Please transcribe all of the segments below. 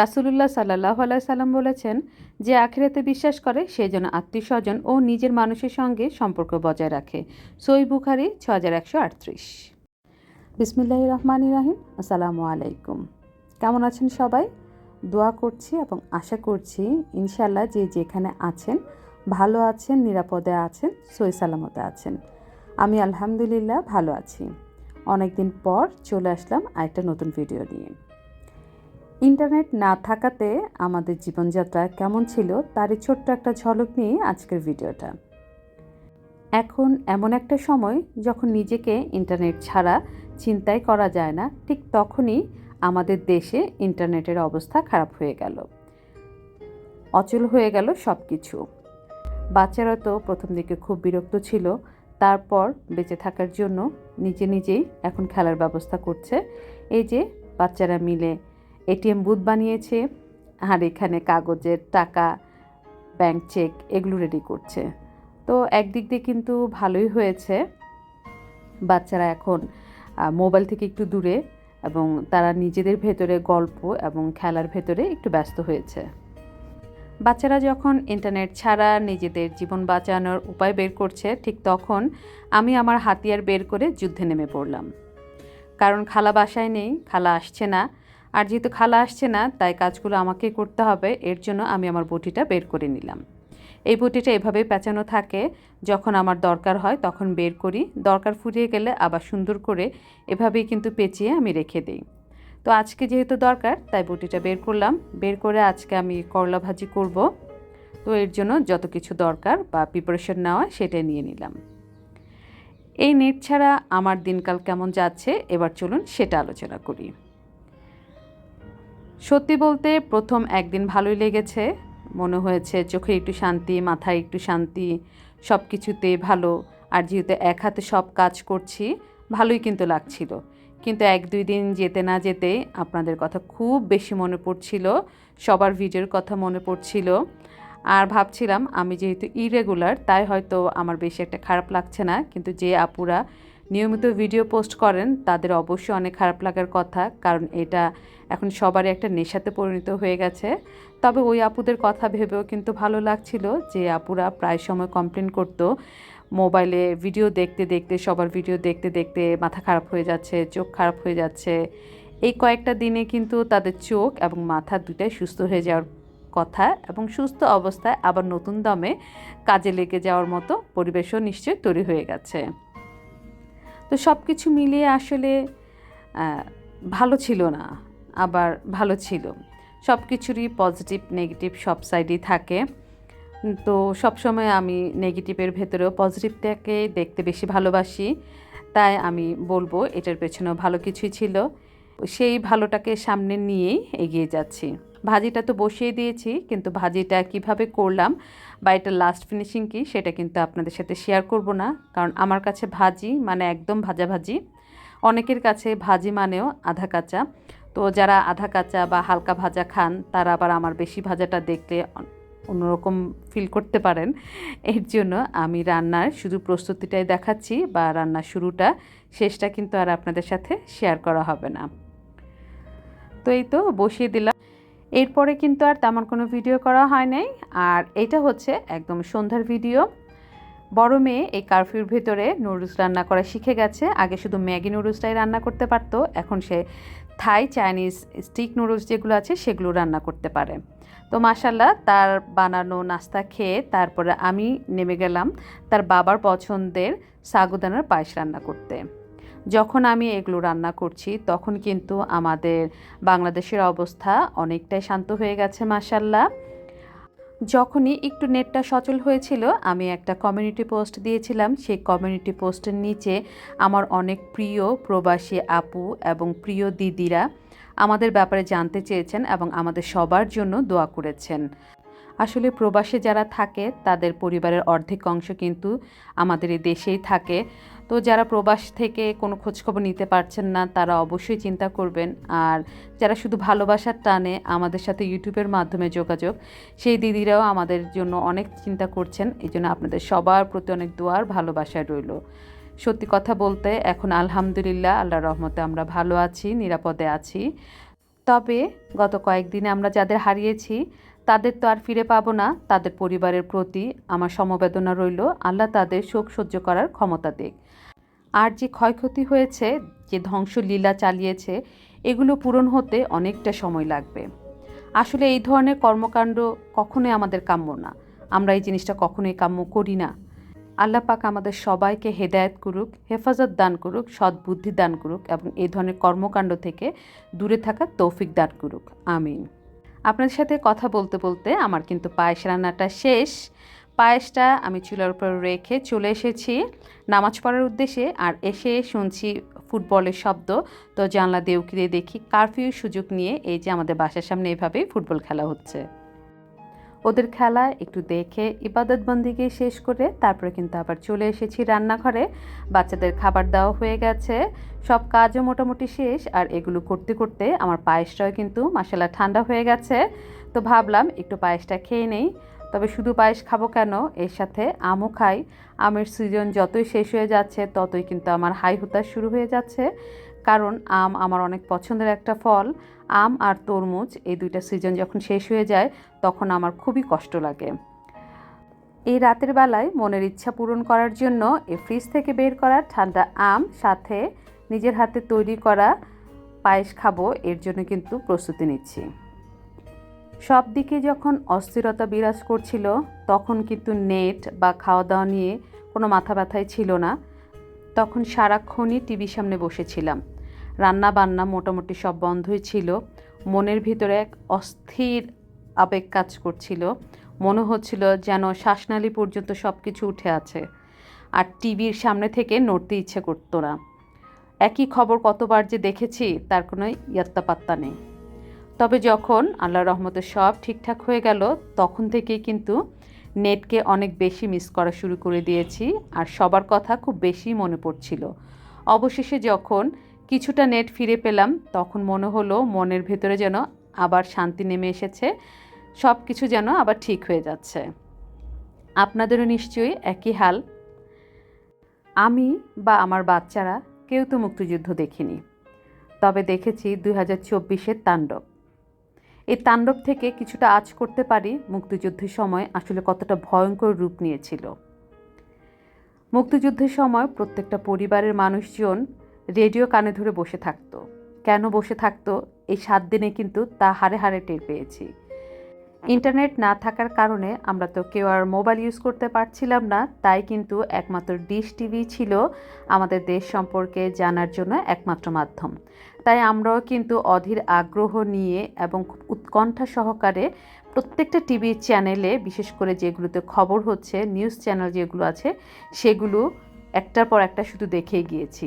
রাসুলুল্লাহ সাল্লাহ সাল্লাম বলেছেন, যে আখিরাতে বিশ্বাস করে, সে যেন আত্মীয় স্বজন ও নিজের মানুষের সঙ্গে সম্পর্ক বজায় রাখে। সই বুখারি ছ হাজার একশো আটত্রিশ। বিসমিল্লাহ রহমান রাহিম, আসসালামু আলাইকুম। কেমন আছেন সবাই? দোয়া করছি এবং আশা করছি ইনশাল্লাহ যে যেখানে আছেন, ভালো আছেন, নিরাপদে আছেন, সই সালামতে আছেন। আমি আলহামদুলিল্লাহ ভালো আছি। অনেকদিন পর চলে আসলাম আরেকটা নতুন ভিডিও নিয়ে। ইন্টারনেট না থাকাতে আমাদের জীবনযাত্রা কেমন ছিল তারই ছোট্ট একটা ঝলক নিয়ে আজকের ভিডিওটা। এখন এমন একটা সময় যখন নিজেকে ইন্টারনেট ছাড়া চিন্তাই করা যায় না, ঠিক তখনই আমাদের দেশে ইন্টারনেটের অবস্থা খারাপ হয়ে গেল। অচল হয়ে গেল সব কিছু বাচ্চারা তো প্রথম দিকে খুব বিরক্ত ছিল, তারপর বেঁচে থাকার জন্য নিজে নিজেই এখন খেলার ব্যবস্থা করছে। এই যে বাচ্চারা মিলে এটিএম বুথ বানিয়েছে আর এখানে কাগজের টাকা, ব্যাংক চেক এগুলো রেডি করছে। তো একদিক দিয়ে কিন্তু ভালোই হয়েছে। বাচ্চারা এখন মোবাইল থেকে একটু দূরে এবং তারা নিজেদের ভেতরে গল্প এবং খেলার ভেতরে একটু ব্যস্ত হয়েছে। বাচ্চারা যখন ইন্টারনেট ছাড়া নিজেদের জীবন বাঁচানোর উপায় বের করছে, ঠিক তখন আমি আমার হাতিয়ার বের করে যুদ্ধে নেমে পড়লাম। কারণ খালা বাসায় নেই, খালা আসছে না। আর যেহেতু খালা আসছে না, তাই কাজগুলো আমাকে করতে হবে, এর জন্য আমি আমার বটিটা বের করে নিলাম। এই বটিটা এভাবেই পেঁচানো থাকে, যখন আমার দরকার হয় তখন বের করি। দরকার ফুরিয়ে গেলে আবার সুন্দর করে এভাবেই কিন্তু পেঁচিয়ে আমি রেখে দিই। তো আজকে যেহেতু দরকার, তাই বটিটা বের করলাম। বের করে আজকে আমি করলা ভাজি করব। তো এর জন্য যত কিছু দরকার বা প্রিপারেশন নেওয়া সেটা নিয়ে নিলাম। এই নেট ছাড়া আমার দিনকাল কেমন যাচ্ছে, এবার চলুন সেটা আলোচনা করি। সত্যি বলতে প্রথম একদিন ভালোই লেগেছে। মনে হয়েছে চোখে একটু শান্তি, মাথায় একটু শান্তি সব কিছুতে ভালো। আর যেহেতু এক হাতে সব কাজ করছি, ভালোই কিন্তু লাগছিল। কিন্তু এক দুই দিন যেতে না যেতেই আপনাদের কথা খুব বেশি মনে পড়ছিল, সবার ভিডিওর কথা মনে পড়ছিল। আর ভাবছিলাম আমি যেহেতু ইরেগুলার তাই হয়তো আমার বেশি একটা খারাপ লাগছে না। কিন্তু যে আপুরা নিয়মিত ভিডিও পোস্ট করেন, তাদের অবশ্যই অনেক খারাপ লাগার কথা, কারণ এটা এখন সবারই একটা নেশাতে পরিণত হয়ে গেছে। তবে ওই আপুদের কথা ভেবেও কিন্তু ভালো লাগছিল যে, আপুরা প্রায় সময় কমপ্লেন করতো মোবাইলে ভিডিও দেখতে দেখতে, সবার ভিডিও দেখতে দেখতে মাথা খারাপ হয়ে যাচ্ছে, চোখ খারাপ হয়ে যাচ্ছে। এই কয়েকটা দিনে কিন্তু তাদের চোখ এবং মাথা দুটাই সুস্থ হয়ে যাওয়ার কথা এবং সুস্থ অবস্থায় আবার নতুন দমে কাজে লেগে যাওয়ার মতো পরিবেশও নিশ্চয়ই তৈরি হয়ে গেছে। তো সব কিছু মিলিয়ে আসলে ভালো ছিল না, আবার ভালো ছিল। সব কিছুরই পজিটিভ নেগেটিভ সব সাইডই থাকে। তো সবসময় আমি নেগেটিভের ভেতরেও পজিটিভটাকে দেখতে বেশি ভালোবাসি। তাই আমি বলব এটার পেছনেও ভালো কিছুই ছিল। সেই ভালোটাকে সামনে নিয়েই এগিয়ে যাচ্ছি। ভাজিটা তো বসিয়ে দিয়েছি, কিন্তু ভাজিটা কীভাবে করলাম বা এটা লাস্ট ফিনিশিং কি সেটা কিন্তু আপনাদের সাথে শেয়ার করব না, কারণ আমার কাছে ভাজি মানে একদম ভাজা ভাজি। অনেকের কাছে ভাজি মানেও আধা কাঁচা। তো যারা আধা কাঁচা বা হালকা ভাজা খান, তারা আবার আমার বেশি ভাজাটা দেখলে অন্যরকম ফিল করতে পারেন। এর জন্য আমি রান্নার শুধু প্রস্তুতিটাই দেখাচ্ছি বা রান্নার শুরুটা, শেষটা কিন্তু আর আপনাদের সাথে শেয়ার করা হবে না। তো এই তো বসিয়ে দিলাম। এরপরে কিন্তু আর তেমন কোনো ভিডিও করা হয় নাই। আর এটা হচ্ছে একদম সন্ধ্যার ভিডিও বড় মেয়ে এই কারফিউর ভেতরে নুডলস রান্না করা শিখে গেছে। আগে শুধু ম্যাগি নুডলসটাই রান্না করতে পারতো। এখন সে থাই চাইনিজ স্টিক নুডলস যেগুলো আছে সেগুলো রান্না করতে পারে। তো মাসাল্লাহ তার বানানো নাস্তা খেয়ে তারপরে আমি নেমে গেলাম তার বাবার পছন্দের সাগুদানার পায়েস রান্না করতে। যখন আমি এগুলো রান্না করছি, তখন কিন্তু আমাদের বাংলাদেশের অবস্থা অনেকটাই শান্ত হয়ে গেছে মাসাল্লাহ যখনই একটু নেটটা সচল হয়েছিল, আমি একটা কমিউনিটি পোস্ট দিয়েছিলাম। সেই কমিউনিটি পোস্টের নিচে আমার অনেক প্রিয় প্রবাসী আপু এবং প্রিয় দিদিরা আমাদের ব্যাপারে জানতে চেয়েছেন এবং আমাদের সবার জন্য দোয়া করেছেন। আসলে প্রবাসে যারা থাকে, তাদের পরিবারের অর্ধেক অংশ কিন্তু আমাদের এই দেশেই থাকে। তো যারা প্রবাস থেকে কোনো খোঁজখবর নিতে পারছেন না, তারা অবশ্যই চিন্তা করবেন। আর যারা শুধু ভালোবাসার টানে আমাদের সাথে ইউটিউবের মাধ্যমে যোগাযোগ, সেই দিদিরাও আমাদের জন্য অনেক চিন্তা করছেন। এই জন্য আপনাদের সবার প্রতি অনেক দোয়ার ভালোবাসায় রইল। সত্যি কথা বলতে এখন আলহামদুলিল্লাহ আল্লাহ রহমতে আমরা ভালো আছি, নিরাপদে আছি। তবে গত কয়েকদিনে আমরা যাদের হারিয়েছি, তাদের তো আর ফিরে পাবো না। তাদের পরিবারের প্রতি আমার সমবেদনা রইল। আল্লাহ তাদের শোক সহ্য করার ক্ষমতা দিক। আর যে ক্ষয়ক্ষতি হয়েছে, যে ধ্বংসলীলা চালিয়েছে, এগুলো পূরণ হতে অনেকটা সময় লাগবে। আসলে এই ধরনের কর্মকাণ্ড কখনোই আমাদের কাম্য না। আমরা এই জিনিসটা কখনোই কাম্য করি না। আল্লাহ পাক আমাদের সবাইকে হেদায়েত করুক, হেফাজত দান করুক সদ্বুদ্ধি দান করুক এবং এই ধরনের কর্মকাণ্ড থেকে দূরে থাকার তৌফিক দান করুক। আমিন। আপনাদের সাথে কথা বলতে বলতে আমার কিন্তু পায়েস রান্নাটা শেষ। পায়েসটা আমি চুলার উপর রেখে চলে এসেছি। নামাজ পড়ার উদ্দেশ্যে আর এসে শুনছি ফুটবলের শব্দ। তো জানলা দিয়ে দেখি, কারফিউ সুযোগ নিয়ে এই যে আমাদের বাসার সামনে এভাবেই ফুটবল খেলা হচ্ছে। ওদের খেলা একটু দেখে ইবাদত বন্দিকে শেষ করে তারপরে কিন্তু আবার চলে এসেছি রান্নাঘরে। বাচ্চাদের খাবার দেওয়া হয়ে গেছে। সব কাজও মোটামুটি শেষ আর এগুলো করতে করতে আমার পায়েসটাও কিন্তু মাসালা ঠান্ডা হয়ে গেছে। তো ভাবলাম একটু পায়েসটা খেয়ে নেই। তবে শুধু পায়েস খাব কেন? এর সাথে আমও খাই। আমের সিজন যতই শেষ হয়ে যাচ্ছে, ততই কিন্তু আমার হাই হুতাশ শুরু হয়ে যাচ্ছে। কারণ আম আমার অনেক পছন্দের একটা ফল। আম আর তরমুজ এই দুইটা সিজন যখন শেষ হয়ে যায়, তখন আমার খুবই কষ্ট লাগে। এই রাতের বেলায় মনের ইচ্ছা পূরণ করার জন্য এই ফ্রিজ থেকে বের করা ঠান্ডা আম, সাথে নিজের হাতে তৈরি করা পায়েস খাব, এর জন্য কিন্তু প্রস্তুতি নিচ্ছি। সব দিকে যখন অস্থিরতা বিরাজ করছিল, তখন কিন্তু নেট বা খাওয়া দাওয়া নিয়ে কোনো মাথা ব্যথাই ছিল না। তখন সারাক্ষণই টিভির সামনে বসেছিলাম। রান্না বান্না মোটামুটি সব বন্ধই ছিল। মনের ভিতরে এক অস্থির আবেগ কাজ করছিল। মনে হচ্ছিল যেন শ্বাসনালী পর্যন্ত সব কিছু উঠে আছে। আর টিভির সামনে থেকে নড়তে ইচ্ছে করতো না। একই খবর কতবার যে দেখেছি, তার কোনো ইয়াত্তা পাত্তা নেই। তবে যখন আল্লাহ রহমতে সব ঠিকঠাক হয়ে গেল, তখন থেকেই কিন্তু নেটকে অনেক বেশি মিস করা শুরু করে দিয়েছি আর সবার কথা খুব বেশি মনে পড়ছিল। অবশেষে যখন কিছুটা নেট ফিরে পেলাম, তখন মনে হলো মনের ভেতরে যেন আবার শান্তি নেমে এসেছে সব কিছু যেন আবার ঠিক হয়ে যাচ্ছে। আপনাদেরও নিশ্চয়ই একই হাল। আমি বা আমার বাচ্চারা কেউ তো মুক্তিযুদ্ধ দেখিনি। তবে দেখেছি দুই হাজার চব্বিশের তাণ্ডব। এই তাণ্ডব থেকে কিছুটা আজ করতে পারি মুক্তিযুদ্ধের সময় আসলে কতটা ভয়ঙ্কর রূপ নিয়েছিল। মুক্তিযুদ্ধের সময় প্রত্যেকটা পরিবারের মানুষজন রেডিও কানে ধরে বসে থাকতো। কেন বসে থাকতো? এই সাত দিনে কিন্তু তা হারে হারে টের পেয়েছি। ইন্টারনেট না থাকার কারণে আমরা তো কেউ আর মোবাইল ইউজ করতে পারছিলাম না, তাই কিন্তু একমাত্র ডিশ টিভি ছিল আমাদের দেশ সম্পর্কে জানার জন্য একমাত্র মাধ্যম। তাই আমরাও কিন্তু অধীর আগ্রহ নিয়ে এবং খুব উৎকণ্ঠা সহকারে প্রত্যেকটা টিভি চ্যানেলে, বিশেষ করে যেগুলোতে খবর হচ্ছে, নিউজ চ্যানেল যেগুলো আছে, সেগুলো একটার পর একটা শুধু দেখেই গিয়েছি।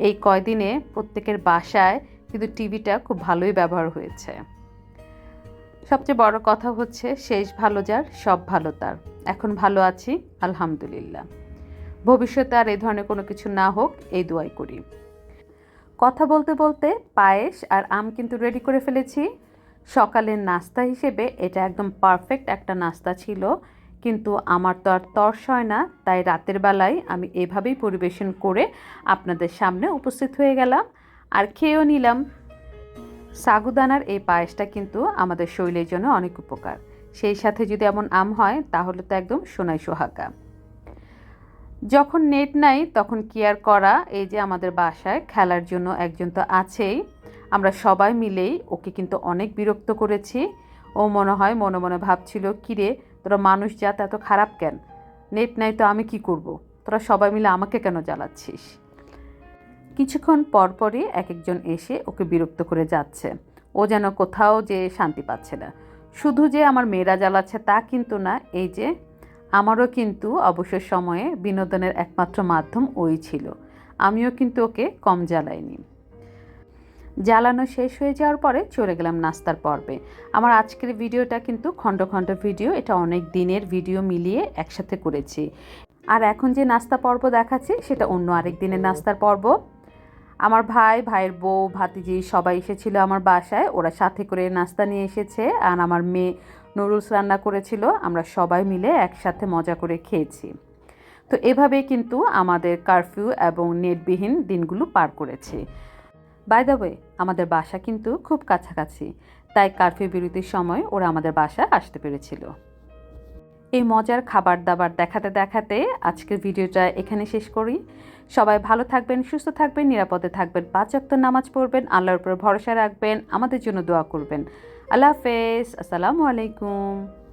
এই কয়দিনে প্রত্যেকের বাসায় কিন্তু টিভিটা খুব ভালোই ব্যবহার হয়েছে। সবচেয়ে বড় কথা হচ্ছে, শেষ ভালো যার, সব ভালো তার। এখন ভালো আছি, আলহামদুলিল্লাহ। ভবিষ্যতে আর এই ধরনের কোনো কিছু না হোক, এই দোয়াই করি। কথা বলতে বলতে পায়েস আর আম কিন্তু রেডি করে ফেলেছি। সকালের নাস্তা হিসেবে এটা একদম পারফেক্ট একটা নাস্তা ছিল, কিন্তু আমার তো আর তর্স হয় না, তাই রাতের বেলায় আমি এভাবেই পরিবেশন করে আপনাদের সামনে উপস্থিত হয়ে গেলাম। আর খেয়েও নিলাম। সাগুদানার এই পায়েসটা কিন্তু আমাদের শরীরের জন্য অনেক উপকার। সেই সাথে যদি এমন আম হয়, তাহলে তো একদম সোনাই সোহাগা। যখন নেট নাই, তখন কেয়ার করা? এই যে আমাদের বাসায় খেলার জন্য একজন তো আছেই। আমরা সবাই মিলেই ওকে কিন্তু অনেক বিরক্ত করেছি। ও মনে হয়, মনে মনে ভাবছিল, কিরে, তোরা মানুষ, জাত এত খারাপ কেন? নেট নাই তো আমি কি করব। তোরা সবাই মিলে আমাকে কেন জ্বালাচ্ছিস? কিছুক্ষণ পরপরই এক একজন এসে ওকে বিরক্ত করে যাচ্ছে। ও যেন কোথাও যে শান্তি পাচ্ছে না। শুধু যে আমার মেয়েরা জ্বালাচ্ছে তা কিন্তু না, এই যে আমারও কিন্তু অবসর সময়ে বিনোদনের একমাত্র মাধ্যম ওই ছিল। আমিও কিন্তু ওকে কম জ্বালাইনি। জ্বালানো শেষ হয়ে যাওয়ার পরে চলে গেলাম নাস্তার পর্বে। আমার আজকের ভিডিওটা কিন্তু খণ্ড খণ্ড ভিডিও, এটা অনেক দিনের ভিডিও মিলিয়ে একসাথে করেছি। আর এখন যে নাস্তা পর্ব দেখাচ্ছি, সেটা অন্য আরেক দিনের নাস্তার পর্ব। আমার ভাই, ভাইয়ের বউ, ভাতিজি সবাই এসেছিল আমার বাসায়। ওরা সাথে করে নাস্তা নিয়ে এসেছে আর আমার মেয়ে নুডলস রান্না করেছিল। আমরা সবাই মিলে একসাথে মজা করে খেয়েছি। তো এভাবে কিন্তু আমাদের কারফিউ এবং নেটবিহীন দিনগুলো পার করেছি। বাই দ্য ওয়ে আমাদের বাসা কিন্তু খুব কাছাকাছি। তাই কারফিউ বিরতির সময় ওরা আমাদের বাসায় আসতে পেরেছিল। এই মজার খাবার দাবার দেখাতে দেখাতে আজকের ভিডিওটা এখানে শেষ করি। সবাই ভালো থাকবেন, সুস্থ থাকবেন, নিরাপদে থাকবেন পাঁচ নামাজ পড়বেন, আল্লাহর উপর ভরসা রাখবেন, আমাদের জন্য দোয়া করবেন। আল্লাহ হাফেজ, আসসালামু আলাইকুম।